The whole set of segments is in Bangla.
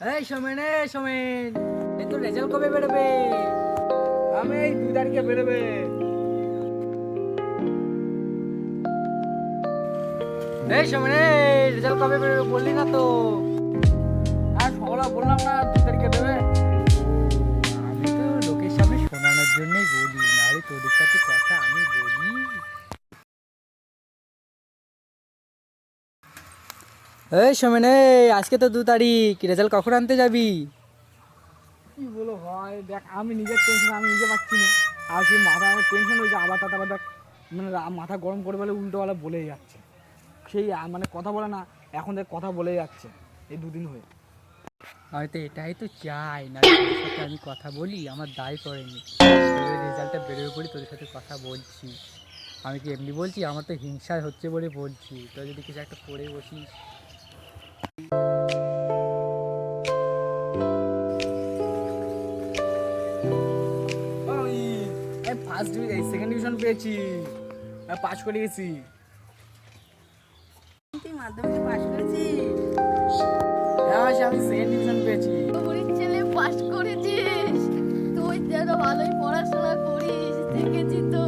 এই সোমেন এই সোমেন এই তো রেজাল্ট কবে বেরোবে? আমি এই দুই তারিখে বেরোবে। এই সোমেন এই রেজাল্ট কবে বেরোবে বললি না তো? আর সকালে বললাম না, দুই তারিখে দেবে আমি তো লোকের সামনে শোনানোর জন্যই বলি, নাহলে তোদের সাথে কথা আমি বলি। এই সোমেন আজকে তো দু তারিখ রেজাল্ট কখন আনতে যাবি? কি বলো ভাই দেখ আমি নিজের টেনশন আমি নিজে পাচ্ছি না। আর সেই মাথা আমার টেনশন হয়েছে আবার তাতে আবার দেখ মানে মাথা গরম করে বলে উল্টো বেলা বলেই যাচ্ছে। সেই মানে কথা বলে না এখন দেখ কথা বলে যাচ্ছে এই দুদিন হয়ে। হয়তো এটাই তো চাই না তোর সাথে আমি কথা বলি আমার দায় পড়েনি। তোদের রেজাল্টটা বেরোবে বলে তোদের সাথে কথা বলছি। আমি কি এমনি বলছি? আমার তো হিংসা হচ্ছে বলে বলছি। তো যদি কিছু একটা করে বসিস ফার্স্ট ডিভিশন সেকেন্ড ডিভিশন পেয়েছি। পাস করে গেছি। তুই মাধ্যমিকে করেছিস হ্যাঁ আমি সেকেন্ড ডিভিশন পেয়েছি। গরিব ছেলে পাশ করেছিস। তুই যেন ভালোই পড়াশোনা করিস দেখেছি তো।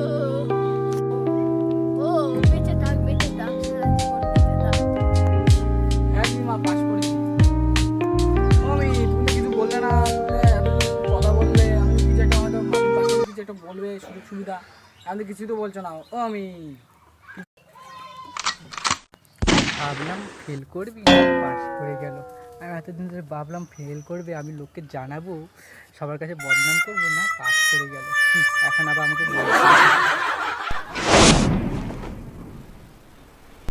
একটা বলবে, সুযোগ সুবিধা। আমি কিছুই তো বলছো না, ও আমি। ভাবলাম ফেল করবি পাস করে গেল। আমি এতদিন ধরে ভাবলাম ফেল করবে, আমি লোককে জানাব, সবার কাছে বদনাম করব না পাস করে গেল। এখন আবার আমাকে